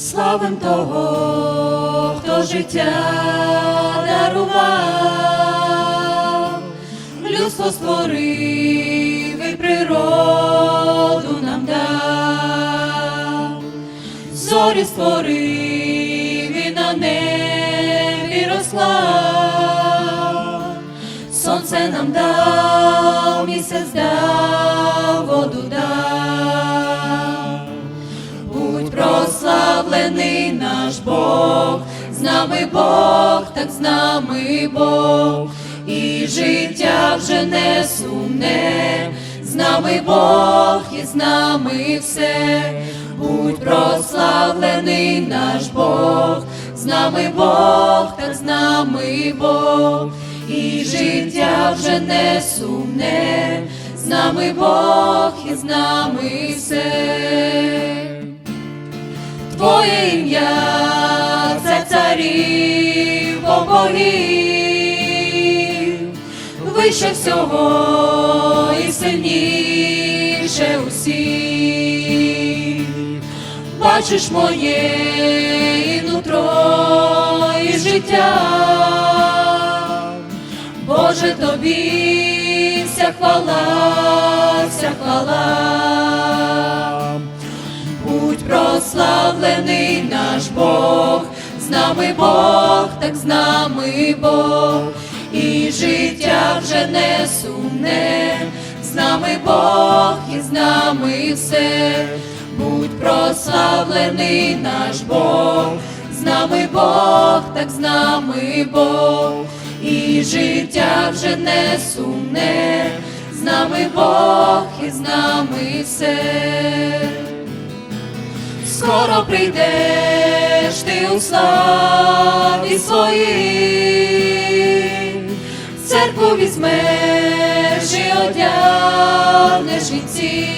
славим того, хто життя дарував, людство створив і природу нам дав, зорі створив і на небі розклав, сонце нам дав, місяць дав, прославлений наш Бог, з нами Бог, так з нами Бог, і життя вже не сумне, з нами Бог, і з нами все, будь прославлений наш Бог, з нами Бог, так з нами Бог, і життя вже не сумне, з нами Бог, і з нами все. Твоє ім'я це царів богів, вище всього і сильніше усіх. Бачиш моє і нутро і життя, Боже тобі вся хвала, вся хвала. Прославлений наш Бог, з нами Бог, так з нами Бог, і життя вже не сумне, з нами Бог, і з нами все, будь прославлений наш Бог, з нами Бог, так з нами Бог, і життя вже не сумне, з нами Бог, і з нами все скоро прийдеш ти у славі своїй, церкву візьмеш і одягнеш вінці,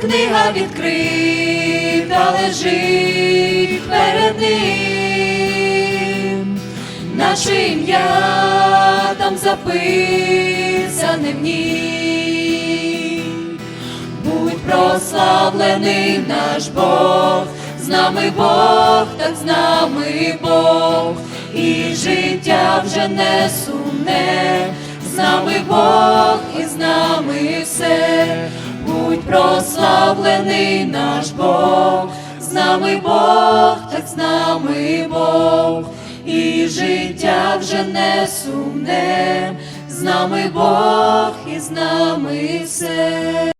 книга відкрита лежить перед ним, наше ім'я там записане в ній. Прославлений наш Бог, з нами Бог, так з нами Бог, і життя вже не сумне, з нами Бог, і з нами все, будь прославлений наш Бог, з нами Бог, так з нами Бог, і життя вже не сумне, з нами Бог, і з нами все.